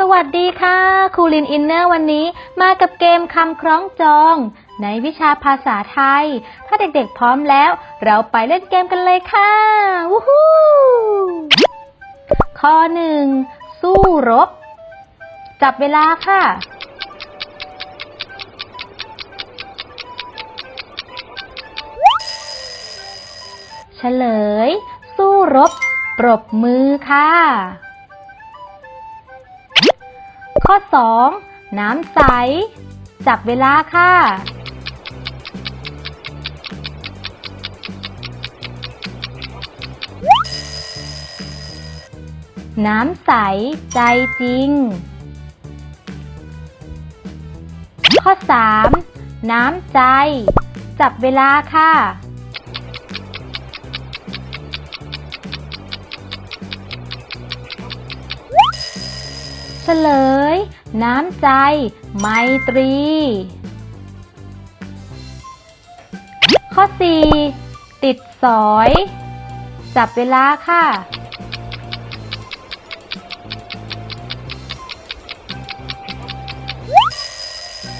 สวัสดีค่ะครูลินอินเนอร์วันนี้มากับเกมคำคล้องจอง ในวิชาภาษาไทย ถ้าเด็กๆพร้อมแล้ว เราไปเล่นเกมกันเลยค่ะวู้ฮู้ข้อหนึ่งสู้รบ จับเวลาค่ะ เฉลย สู้รบ ปรบมือค่ะ ข้อ 2 น้ำใส จับเวลาค่ะ น้ำใส ใจจริง ข้อ 3 น้ำใจ จับเวลาค่ะ เฉลย น้ำใจ ไมตรี ข้อ 4 ติดสอย จับเวลาค่ะ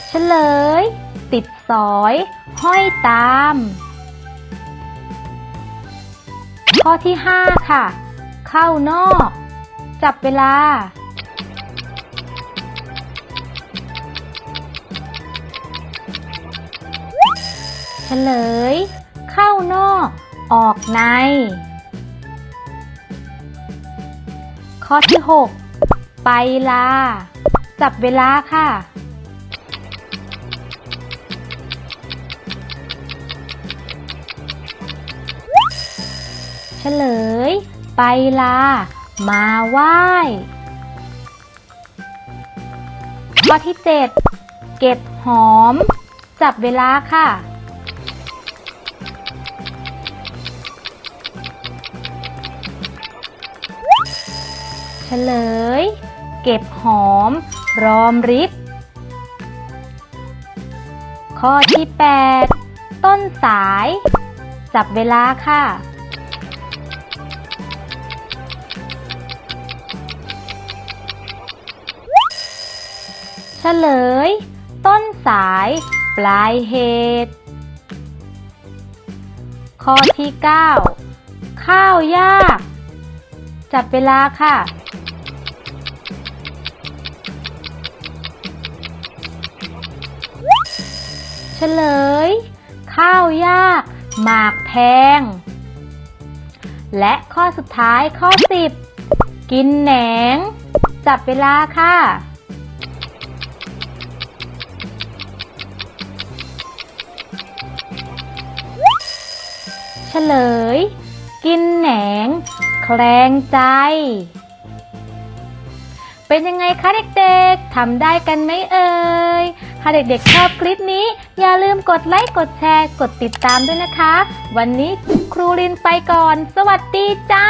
เฉลย ติดสอย ห้อยตาม ข้อที่ 5 ค่ะ เข้านอก จับเวลา เฉลย เข้านอก ออกใน ข้อที่ 6 ไปลา จับเวลาค่ะ เฉลย ไปลา มาไหว้ข้อที่ 7 เก็บหอม จับเวลาค่ะ เฉลย เก็บหอม รอมริบ ข้อที่ 8 ต้นสาย จับเวลาค่ะ เฉลย ต้นสาย ปลายเหตุ ข้อที่ 9 ข้าวยาก จับเวลาค่ะ ลย ข้าวยาก หมากแพง และข้อสุดท้ายข้อ10กินแหนง จับเวลาค่ะเฉลย กินแหนง แคลงใจ เป็นยังไงคะเด็กๆทำได้กันไหมเอ่ย ถ้าเด็กๆชอบคลิปนี้ อย่าลืมกดไลค์กดแชร์ กดติดตามด้วยนะคะ วันนี้ครูลินไปก่อน สวัสดีจ้า